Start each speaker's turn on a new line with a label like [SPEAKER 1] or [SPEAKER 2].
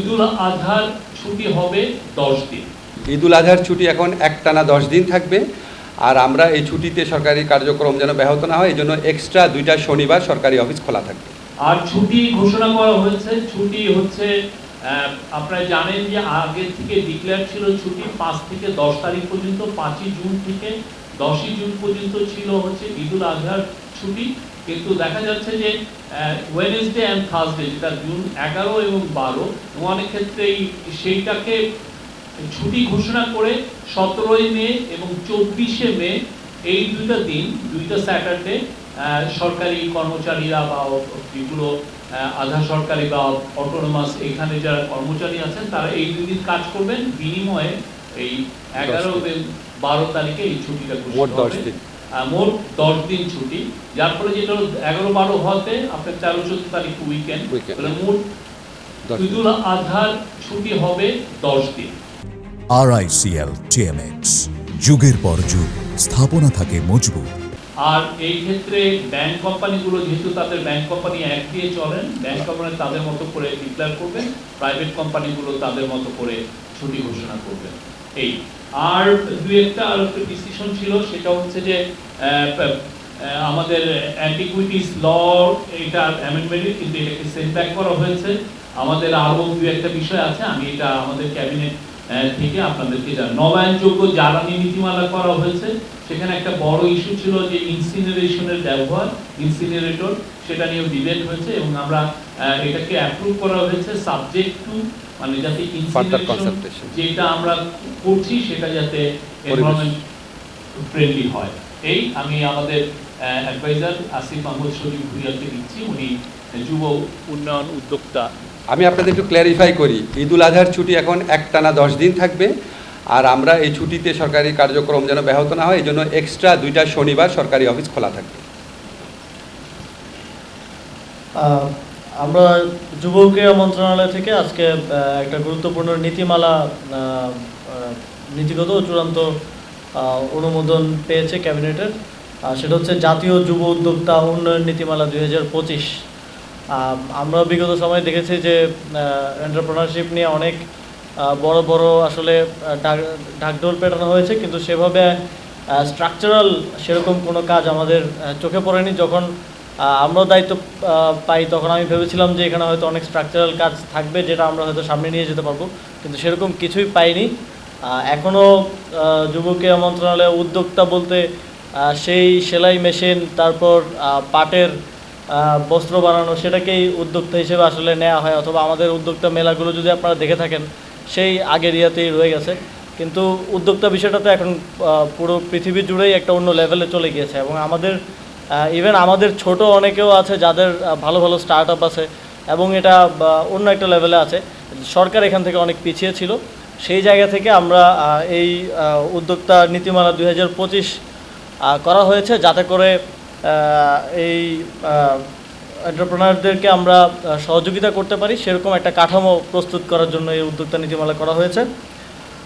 [SPEAKER 1] ঈদুল আজহার ছুটি হবে দশ দিন।
[SPEAKER 2] ঈদুল আজহার ছুটি এখন একটানা দশ দিন থাকবে। আর আমরা এই ছুটিতে সরকারি কার্যক্রম যেন ব্যাহত না হয় এই জন্য এক্সট্রা দুইটা শনিবার সরকারি অফিস খোলা থাকবে।
[SPEAKER 1] আর ছুটি ঘোষণা করা হয়েছে ছুটি হচ্ছে আপনারা জানেন যে আগে থেকে ডিক্লেয়ার ছিল ছুটি পাঁচ থেকে দশ তারিখ পর্যন্ত পাঁচই জুন থেকে দশই জুন পর্যন্ত ছিল হচ্ছে ঈদুল আজহার ছুটি। কিন্তু দেখা যাচ্ছে যে ওয়েনেসডে অ্যান্ড থার্সডে যেটা জুন এগারো এবং বারো অনেক ক্ষেত্রেই সেইটাকে ছুটি ঘোষণা করে সতেরোই মে এবং চব্বিশে মে এই দুইটা দিন দুইটা স্যাটারডে সরকারি কর্মচারীরা বা যেগুলো আধা সরকারি বা অটোনোমাস এখানে যারা কর্মচারী আছেন তারা এই দুই দিন কাজ করবেন। বিনিময়ে এই এগারো এবং বারো তারিখে এই ছুটিটা ঘোষণা হবে। মোট দশ দিন ছুটি যার ফলে যেটা হলো এগারো বারো হতে আপনার তেরো চোদ্দ তারিখ উইকেন্ড. তাহলে মোট ঈদুল আজহার ছুটি হবে দশ দিন।
[SPEAKER 3] আর আইসিএল টিএমএক্স যুগের পর যুগ স্থাপনা থাকে মজবুত।
[SPEAKER 1] আর এই ক্ষেত্রে ব্যাংক কোম্পানিগুলো যেহেতু তাদের ব্যাংক কোম্পানি এক দিয়ে চলেন ব্যাংক কোম্পানি তাদের মতো করে ডিক্লেয়ার করবেন প্রাইভেট কোম্পানিগুলো তাদের মতো করে ছুটি ঘোষণা করবেন। এই। আর দুই একটা আর একটা ডিসিশন ছিল, সেটা হচ্ছে যে আমাদের অ্যান্টিকুইটিস ল এটা অ্যামেন্ডমেন্টে কিন্তু এটাকে সেটব্যাক করা হয়েছে। আমাদের আরও দু একটা বিষয় আছে, আমি এটা আমাদের ক্যাবিনেট থেকে আপনাদেরকে জানাই নবায়নযোগ্য জ্বালানি নীতিমালা করা হয়েছে। সেখানে একটা বড় ইস্যু ছিল যে ইনসিনারেশনের ব্যবহার ইনসিনারেটর সেটা নিয়েও ডিবেট হয়েছে এবং আমরা এটাকে অ্যাপ্রুভ করা হয়েছে সাবজেক্ট টু মানে যাতে. যেটা আমরা করছি সেটা যাতে এনভায়রনমেন্ট ফ্রেন্ডলি হয়। এই আমি আমাদের অ্যাডভাইজার আসিফ মাহমুদ শরীফ ভুইয়াকে দিচ্ছি। উনি যুব উন্নয়ন উদ্যোক্তা।
[SPEAKER 2] আমি আপনাদের একটু ক্ল্যারিফাই করি ঈদুল আজহার ছুটি এখন একটানা দশ দিন থাকবে আর আমরা এই ছুটিতে সরকারি কার্যক্রম যেন ব্যাহত না হয় এই জন্য এক্সট্রা দুইটা শনিবার সরকারি অফিস খোলা থাকবে।
[SPEAKER 4] আমরা যুব ক্রীড়া মন্ত্রণালয় থেকে আজকে একটা গুরুত্বপূর্ণ নীতিমালা নীতিগত চূড়ান্ত অনুমোদন পেয়েছে ক্যাবিনেটের। আর সেটা হচ্ছে জাতীয় যুব উদ্যোক্তা উন্নয়ন নীতিমালা দুই হাজার পঁচিশ। আমরা বিগত সময়ে দেখেছি যে এন্টারপ্রেনারশিপ নিয়ে অনেক বড় বড় আসলে ঢাকঢোল পেটানো হয়েছে। কিন্তু সেভাবে স্ট্রাকচারাল সেরকম কোনো কাজ আমাদের চোখে পড়েনি। যখন আমরাও দায়িত্ব পাই, তখন আমি ভেবেছিলাম যে এখানে হয়তো অনেক স্ট্রাকচারাল কাজ থাকবে, যেটা আমরা হয়তো সামনে নিয়ে যেতে পারব। কিন্তু সেরকম কিছুই পাইনি। এখনও আহ, যুব ক্রীড়া মন্ত্রণালয়ে উদ্যোক্তা বলতে সেই সেলাই মেশিন তারপর পাটের বস্ত্র বানানো সেটাকেই উদ্যোক্তা হিসেবে আসলে নেওয়া হয়। অথবা আমাদের উদ্যোক্তা মেলাগুলো যদি আপনারা দেখে থাকেন সেই আগের ইয়াতেই রয়ে গেছে। কিন্তু উদ্যোক্তা বিষয়টা তো এখন পুরো পৃথিবী জুড়েই একটা অন্য লেভেলে চলে গিয়েছে। এবং আমাদের ইভেন আমাদের ছোট অনেকেও আছে যাদের ভালো ভালো স্টার্ট আছে এবং এটা অন্য একটা লেভেলে আছে। সরকার এখান থেকে অনেক পিছিয়ে ছিল। সেই জায়গা থেকে আমরা এই উদ্যোক্তা নীতিমালা দুই হাজার পঁচিশ করা হয়েছে যাতে করে এই এন্টারপ্রেনারদেরকে আমরা সহযোগিতা করতে পারি। সেরকম একটা কাঠামো প্রস্তুত করার জন্য এই উদ্যোক্তা নীতিমালা করা হয়েছে।